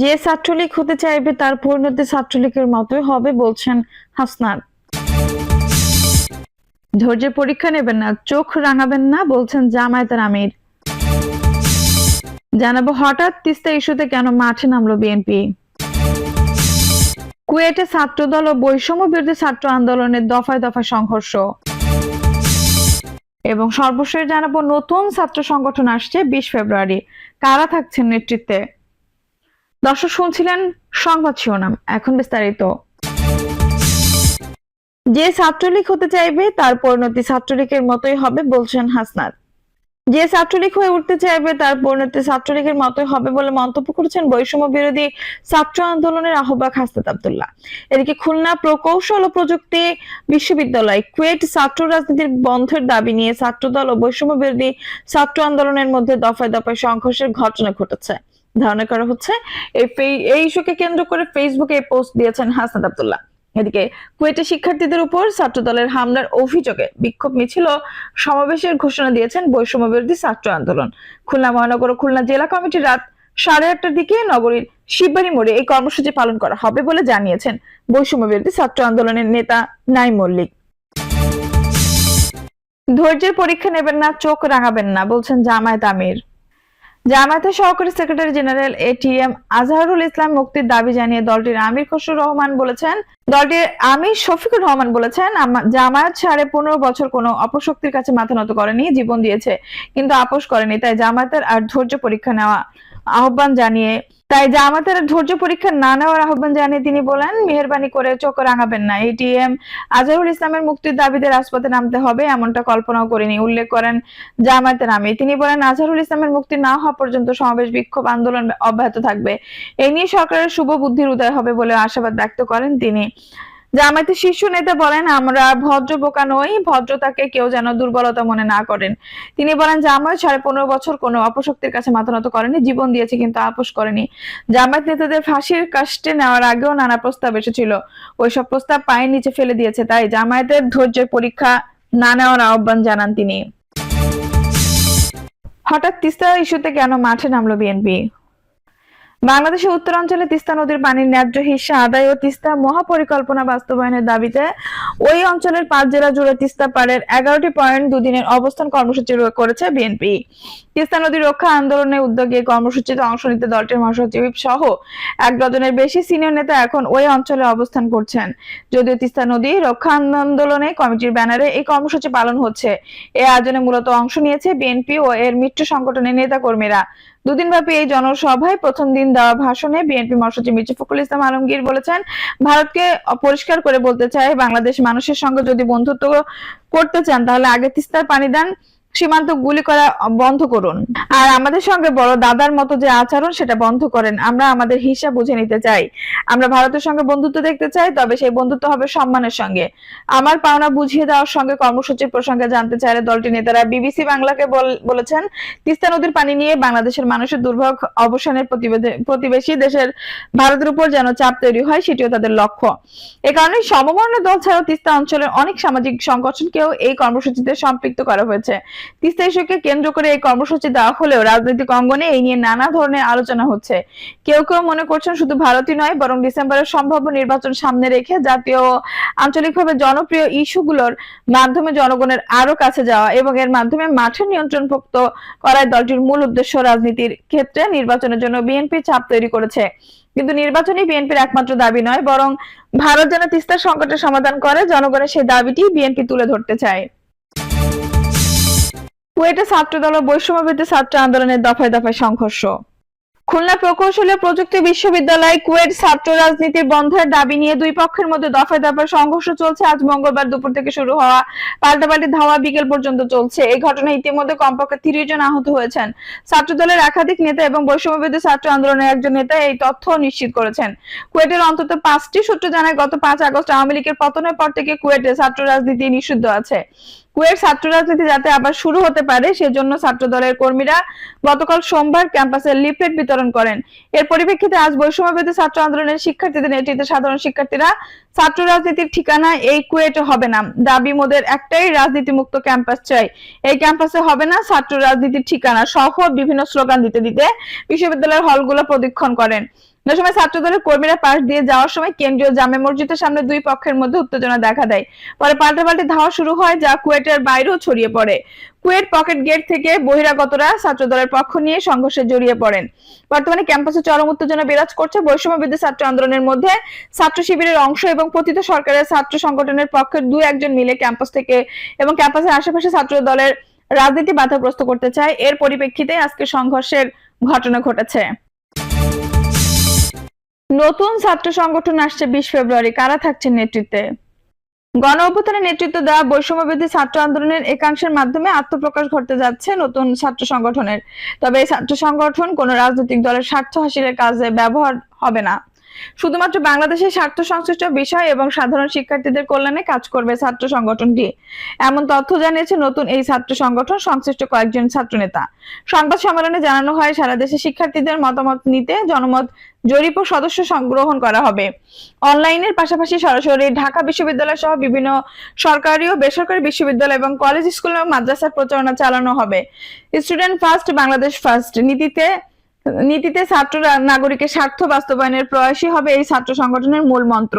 যে ছাত্রলীগ হতে চাইবে তার পরিণতি ছাত্রলীগের মতোই হবে বলছেন হাসনাত। ধৈর্যের পরীক্ষা নেবেন না, চোখ রাঙাবেন না বলছেন জামায়াতের আমির। জানাব হঠাৎ তিস্তা ইস্যুতে কেন মাঠে নামলো বিএনপি। কুয়েটে ছাত্রদল ও বৈষম্য বিরোধী ছাত্র আন্দোলনের দফায় দফায় সংঘর্ষ। এবং সর্বশেষ জানাব নতুন ছাত্র সংগঠন আসছে বিশ ফেব্রুয়ারি। কারা থাকছেন নেতৃত্বে? দর্শক শুনছিলেন সংবাদ শিরোনাম। এখন বিস্তারিত। যে ছাত্রলীগ হতে চাইবে, তার পরিণতি ছাত্রলীগের মতোই হবে, বলছেন হাসনাত। যে ছাত্রলীগ হয়ে উঠতে চাইবে, তার পরিণতি ছাত্রলীগের মতোই হবে বলে মন্তব্য করেছেন বৈষম্য বিরোধী ছাত্র আন্দোলনের আহ্বায়ক হাসনাত আবদুল্লাহ। এদিকে খুলনা প্রকৌশল ও প্রযুক্তি বিশ্ববিদ্যালয় কুয়েট ছাত্র রাজনীতির বন্ধের দাবি নিয়ে ছাত্রদল ও বৈষম্য বিরোধী ছাত্র আন্দোলনের মধ্যে দফায় দফায় সংঘর্ষের ঘটনা ঘটেছে। ধারণা করা হচ্ছে, এই ইস্যুকে কেন্দ্র করে ফেসবুকে পোস্ট দিয়েছেন হাসনাত আব্দুল্লাহ। এদিকে কুয়েটে শিক্ষার্থীদের উপর ছাত্র দলের হামলার অভিযোগে বিক্ষোভ মিছিল সমাবেশের ঘোষণা দিয়েছেন বৈষম্য বিরোধী ছাত্র আন্দোলন। খুলনা মহানগর ও খুলনা জেলা কমিটির রাত সাড়ে আটটার দিকে নগরীর শিববাড়ি মোড়ে এই কর্মসূচি পালন করা হবে বলে জানিয়েছেন বৈষম্য বিরোধী ছাত্র আন্দোলনের নেতা নাই মল্লিক। ধৈর্যের পরীক্ষা নেবেন না, চোখ রাঙাবেন না, বলছেন জামায়াত আমির। জামায়াতের সহকারী secretary general ATM Azharul Islam মুক্তির দাবি জানিয়ে দলটির আমির খসরুর রহমান বলেছেন, দলটির আমির শফিকুর রহমান বলেছেন জামায়াত সাড়ে পনেরো বছর কোনো অপশক্তির কাছে মাথা নত করেনি, জীবন দিয়েছে, কিন্তু আপোষ করেনি, তাই জামায়াতের আর ধৈর্য পরীক্ষা নেওয়া আহ্বান জানিয়ে, তাই জামাতের ধৈর্য পরীক্ষা না নেওয়ার আহ্বান জানিয়ে তিনি বলেন, মেহরবানি করে চোখ রাঙাবেন না। এটিএম আজহারুল ইসলামের মুক্তির দাবিতে রাজপথে নামতে হবে, এমনটা কল্পনাও করিনি। উল্লেখ করেন জামায়াতের নামে। তিনি বলেন, আজহারুল ইসলামের মুক্তি না হওয়া পর্যন্ত সমাবেশ, বিক্ষোভ, আন্দোলন অব্যাহত থাকবে। এই নিয়ে সরকারের শুভ বুদ্ধির উদয় হবে বলে আশাবাদ ব্যক্ত করেন তিনি। জামায়াতের শীর্ষ নেতা বলেন, আমরা ভদ্র বোকা নই, ভদ্রতাকে কেউ যেন দুর্বলতা মনে না করেন। তিনি বলেন, জামায়াত সাড়ে পনেরো বছর কোনো অপশক্তির কাছে মাথা নত করেনি, জীবন দিয়েছে কিন্তু আপোষ করেনি। জামায়াত নেতাদের ফাঁসির কাস্টে নেওয়ার আগেও নানা প্রস্তাব এসেছিল। ওইসব প্রস্তাব পায়ের নিচে ফেলে দিয়েছে, তাই জামায়াতের ধৈর্যের পরীক্ষা না নেওয়ার আহ্বান জানান তিনি। হঠাৎ তিস্তা ইস্যুতে কেন মাঠে নামলো বিএনপি? বাংলাদেশের উত্তরাঞ্চলে তিস্তা নদীর পানির ন্যায্য হিস্সা আদায় ও তিস্তা মহাপরিকল্পনা বাস্তবায়নের দাবিতে ওই অঞ্চলের পাঁচ জেলা জুড়ে তিস্তা পাড়ের এগারোটি পয়েন্ট দুদিনের অবস্থান কর্মসূচি করেছে বিএনপি। তিস্তা নদী রক্ষা আন্দোলনের উদ্যোগে কর্মসূচিতে অংশ নিতে দলটির মহাসচিব সহ এক ডজনের বেশি সিনিয়র নেতা এখন ওই অঞ্চলে অবস্থান করছেন। যদিও তিস্তা নদী রক্ষা আন্দোলনে কমিটির ব্যানারে এই কর্মসূচি পালন হচ্ছে। এ আয়োজনে মূলত অংশ নিয়েছে বিএনপি ও এর মিত্র সংগঠনের নেতাকর্মীরা দুদিনব্যাপী এই জনসভায় প্রথম দিন দেওয়া ভাষণে বিএনপি মহাসচিব মির্জা ফখরুল ইসলাম আলমগীর বলেছেন, ভারতকে পরিষ্কার করে বলতে চায় বাংলাদেশ মানুষের সঙ্গে যদি বন্ধুত্ব করতে চান, তাহলে আগে তিস্তার পানি দেন। সীমান্ত গুলি করা বন্ধ করুন। আর আমাদের সঙ্গে বড় দাদার মতো যে আচরণ, সেটা বন্ধ করেন। আমরা আমাদের হিসাব বুঝে নিতে চাই। আমরা ভারতের সঙ্গে বন্ধুত্ব দেখতে চাই, তবে সেই বন্ধুত্ব হবে সম্মানের সঙ্গে। আমার পাওনা বুঝিয়ে দেওয়ার সঙ্গে কর্মসূচির প্রসঙ্গে জানতে চাইলে দলটির নেতারা বিবিসি বাংলাকে বলেছেন, তিস্তা নদীর পানি নিয়ে বাংলাদেশের মানুষের দুর্ভোগ অবসানের প্রতিবেশী দেশের ভারতের উপর যেন চাপ তৈরি হয়, সেটিও তাদের লক্ষ্য। এ কারণে সমবর্ণ দল ছাড়াও তিস্তা অঞ্চলের অনেক সামাজিক সংগঠনকেও এই কর্মসূচিতে সম্পৃক্ত করা হয়েছে। তিস্তা ইস্যুকে কেন্দ্র করে এই কর্মসূচি দেওয়া হলেও রাজনৈতিক অঙ্গনে এই নিয়ে নানা ধরনের আলোচনা হচ্ছে। কেউ কেউ মনে করছেন শুধু ভারতই নয়, বরং ডিসেম্বরের সম্ভাব্য নির্বাচন সামনে রেখে জাতীয় আঞ্চলিকভাবে জনপ্রিয় ইস্যুগুলোর মাধ্যমে জনগণের আরও কাছে যাওয়া এবং এর মাধ্যমে মাঠে নিয়ন্ত্রণভুক্ত করায় দলটির মূল উদ্দেশ্য রাজনীতির ক্ষেত্রে নির্বাচনের জন্য বিএনপি চাপ তৈরি করেছে। কিন্তু নির্বাচনই বিএনপির একমাত্র দাবি নয়, বরং ভারত যেন তিস্তার সংকটের সমাধান করে, জনগণের সেই দাবিটি বিএনপি তুলে ধরতে চায়। কুয়েটে ছাত্রদল ও বৈষম্যবিরোধী ছাত্র আন্দোলনের দফায় দফায় সংঘর্ষ। খুলনা প্রকৌশলী প্রযুক্তি বিশ্ববিদ্যালয় কুয়েট ছাত্র রাজনীতির বন্ধের দাবি নিয়ে দুই পক্ষের মধ্যে দফায় দফায় সংঘর্ষ চলছে। আজ মঙ্গলবার দুপুর থেকে শুরু হওয়া পাল্টাপাল্টি ধাওয়া বিকেল পর্যন্ত চলছে। এই ঘটনায় ইতিমধ্যে কমপক্ষে তিরিশ জন আহত হয়েছেন। ছাত্র দলের একাধিক নেতা এবং বৈষম্যবিরোধী ছাত্র আন্দোলনের একজন নেতা এই তথ্য নিশ্চিত করেছেন। কুয়েটের অন্তত পাঁচটি সূত্র জানায়, গত পাঁচ আগস্ট আওয়ামী লীগের পতনের পর থেকে কুয়েটে ছাত্র রাজনীতি নিষিদ্ধ আছে। কুয়েট ছাত্র রাজনীতি যাতে আবার শুরু হতে পারে, সেজন্য ছাত্র দলের কর্মীরা গতকাল সোমবার ক্যাম্পাসে লিফলেট বিতরণ করেন। এর পরিপ্রেক্ষিতে আজ বৈষম্যবিরোধী ছাত্র আন্দোলনের শিক্ষার্থীদের নেতৃত্বে সাধারণ শিক্ষার্থীরা ছাত্র রাজনীতির ঠিকানা এই কুয়েটে হবে না। দাবি মোদের একটাই রাজনীতি মুক্ত ক্যাম্পাস চাই। এই ক্যাম্পাসে হবে না ছাত্র রাজনীতির ঠিকানা সহ বিভিন্ন স্লোগান দিতে দিতে বিশ্ববিদ্যালয়ের হলগুলো প্রদক্ষিণ করেন। সময় ছাত্র দলের কর্মীরা পাশ দিয়ে যাওয়ার সময় কেন্দ্রীয় জামে মসজিদের সামনে দুই পক্ষের মধ্যে উত্তেজনা দেখা দেয়। পরে পাল্টাপাল্টি ধাওয়া শুরু হয় যা কুয়েটের বাইরেও ছড়িয়ে পড়ে। কুয়েট পকেট গেট থেকে বহিরাগতরা ছাত্র দলের পক্ষ নিয়ে সংঘর্ষে জড়িয়ে পড়েন। বর্তমানে ক্যাম্পাসে চরম উত্তেজনা বিরাজ করছে বৈষম্য বিরোধী ছাত্র আন্দোলনের মধ্যে। ছাত্র শিবিরের অংশ এবং পতিত সরকারের ছাত্র সংগঠনের পক্ষের দুই একজন মিলে ক্যাম্পাস থেকে এবং ক্যাম্পাসের আশেপাশে ছাত্র দলের রাজনীতি বাধাগ্রস্ত করতে চায়। এর পরিপ্রেক্ষিতে আজকে সংঘর্ষের ঘটনা ঘটেছে। নতুন ছাত্র সংগঠন আসছে বিশ ফেব্রুয়ারি। কারা থাকছেন নেতৃত্বে? গণ অভ্যুত্থানের নেতৃত্ব দেওয়া বৈষম্যবিরোধী ছাত্র আন্দোলনের একাংশের মাধ্যমে আত্মপ্রকাশ ঘটতে যাচ্ছে নতুন ছাত্র সংগঠনের। তবে এই ছাত্র সংগঠন কোনো রাজনৈতিক দলের স্বার্থ হাসিলের কাজে ব্যবহার হবে না। শুধুমাত্র বাংলাদেশের স্বার্থ সংশ্লিষ্ট বিষয় এবং সাধারণ শিক্ষার্থীদের কল্যাণে কাজ করবে ছাত্র সংগঠনটি। এমন তথ্য জানিয়েছে নতুন এই ছাত্র সংগঠন সংশ্লিষ্ট কয়েকজন ছাত্রনেতা। সংবাদ সম্মেলনে জানানো হয়, সারা দেশে শিক্ষার্থীদের মতামত নিতে জনমত জরিপ সদস্য সংগ্রহণ করা হবে। অনলাইনের পাশাপাশি সরাসরি ঢাকা বিশ্ববিদ্যালয় সহ বিভিন্ন সরকারি ও বেসরকারি বিশ্ববিদ্যালয় এবং কলেজ, স্কুল এবং মাদ্রাসার প্রচারণা চালানো হবে। স্টুডেন্ট ফার্স্ট, বাংলাদেশ ফার্স্ট নীতিতে নীতিতে ছাত্র নাগরিকের স্বার্থ বাস্তবায়নের প্রয়াসই হবে এই ছাত্র সংগঠনের মূল মন্ত্র।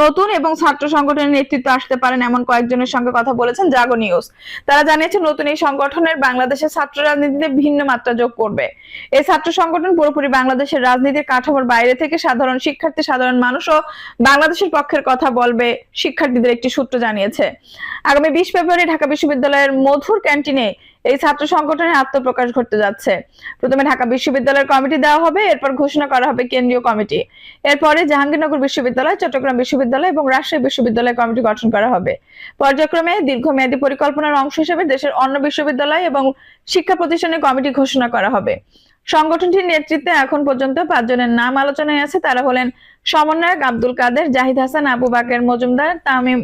নতুন এবং ছাত্র সংগঠনের নেতৃত্ব আসতে পারেন এমন কয়েকজনের সঙ্গে কথা বলেছেন জাগো নিউজ। তারা জানিয়েছে নতুন এই সংগঠনের বাংলাদেশের ছাত্র রাজনীতিতে ভিন্ন মাত্রা যোগ করবে। এই ছাত্র সংগঠন পুরোপুরি বাংলাদেশের রাজনীতির কাঠামোর বাইরে থেকে সাধারণ শিক্ষার্থী, সাধারণ মানুষ ও বাংলাদেশের পক্ষের কথা বলবে, শিক্ষার্থীদের একটি সূত্র জানিয়েছে। আগামী বিশ ফেব্রুয়ারি ঢাকা বিশ্ববিদ্যালয়ের মধুর ক্যান্টিনে এই ছাত্র সংগঠনের আত্মপ্রকাশ ঘটতে যাচ্ছে। প্রথমে ঢাকা বিশ্ববিদ্যালয়ের কমিটি দেওয়া হবে, এরপর ঘোষণা করা হবে কেন্দ্রীয় কমিটি। এরপরে জাহাঙ্গীরনগর বিশ্ববিদ্যালয়, চট্টগ্রাম বিশ্ববিদ্যালয় এবং রাজশাহী বিশ্ববিদ্যালয় কমিটি গঠন করা হবে। পর্যায়ক্রমে দীর্ঘমেয়াদী পরিকল্পনার অংশ হিসেবে দেশের অন্য বিশ্ববিদ্যালয় এবং শিক্ষা প্রতিষ্ঠানের কমিটি ঘোষণা করা হবে। সংগঠনটির নেতৃত্বে এখন পর্যন্ত পাঁচজনের নাম আলোচনায় আছে। তারা হলেন সমন্বয়ক আব্দুল কাদের, জাহিদ হাসান, আবু বাকের মজুমদার, তামিম,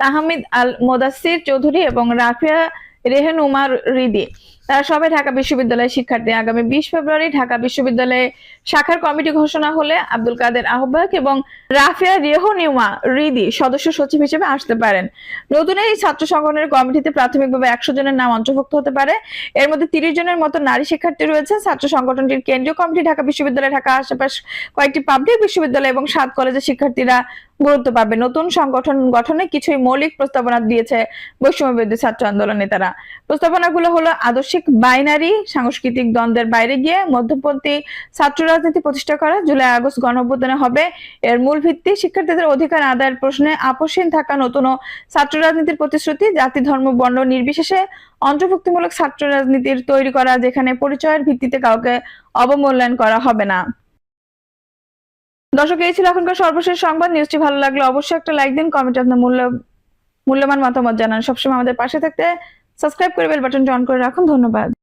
তাহমিদ আল মোদাসির চৌধুরী এবং রাফিয়া રહેનુમા રીદે তারা সবাই ঢাকা বিশ্ববিদ্যালয়ের শিক্ষার্থী। আগামী বিশ ফেব্রুয়ারি ঢাকা বিশ্ববিদ্যালয়ে শাখার কমিটি ঘোষণা হলে আব্দুল কাদের আহ্বায়ক এবং রাফিয়া রেহনিউমা রিদি সদস্য সচিব হিসেবে আসতে পারেন। নতুন এই ছাত্র সংগঠনের কমিটিতে প্রাথমিকভাবে একশো জনের নাম অন্তর্ভুক্ত হতে পারে। এর মধ্যে তিরিশ জনের মতো নারী শিক্ষার্থী রয়েছে। ছাত্র সংগঠনটির কেন্দ্রীয় কমিটি ঢাকা বিশ্ববিদ্যালয় ঢাকা আশেপাশ কয়েকটি পাবলিক বিশ্ববিদ্যালয় এবং সাত কলেজের শিক্ষার্থীরা গুরুত্ব পাবে। নতুন সংগঠন গঠনে কিছুই মৌলিক প্রস্তাবনা দিয়েছে বৈষম্য বিরোধী ছাত্র আন্দোলন নেতারা। প্রস্তাবনাগুলো হলো আদর্শিক বাইনারি সাংস্কৃতিক দ্বন্দ্বের বাইরে গিয়ে মধ্যপন্থী ছাত্র রাজনীতি প্রতিষ্ঠা করা জুলাই আগস্ট গণঅভ্যুত্থানে হবে। এর মূল ভিত্তি শিক্ষার্থীদের অধিকার আদায়ের প্রশ্নে আপোষহীন থাকা নতুন ছাত্র রাজনীতির প্রতিশ্রুতি, জাতি, ধর্ম, বর্ণ নির্বিশেষে অন্তর্ভুক্তিমূলক ছাত্র রাজনীতির তৈরি করা, যেখানে পরিচয়ের ভিত্তিতে কাউকে অবমূল্যায়ন করা হবে না। দর্শক, এই ছিল এখনকার সর্বশেষ সংবাদ। নিউজটি ভালো লাগলে অবশ্যই একটা লাইক দিন, কমেন্টে আপনার মূল্য, মূল্যবান মতামত জানান। সবসময় আমাদের পাশে থাকতে সাবস্ক্রাইব করে বেল বাটনটি অন করে রাখুন। ধন্যবাদ।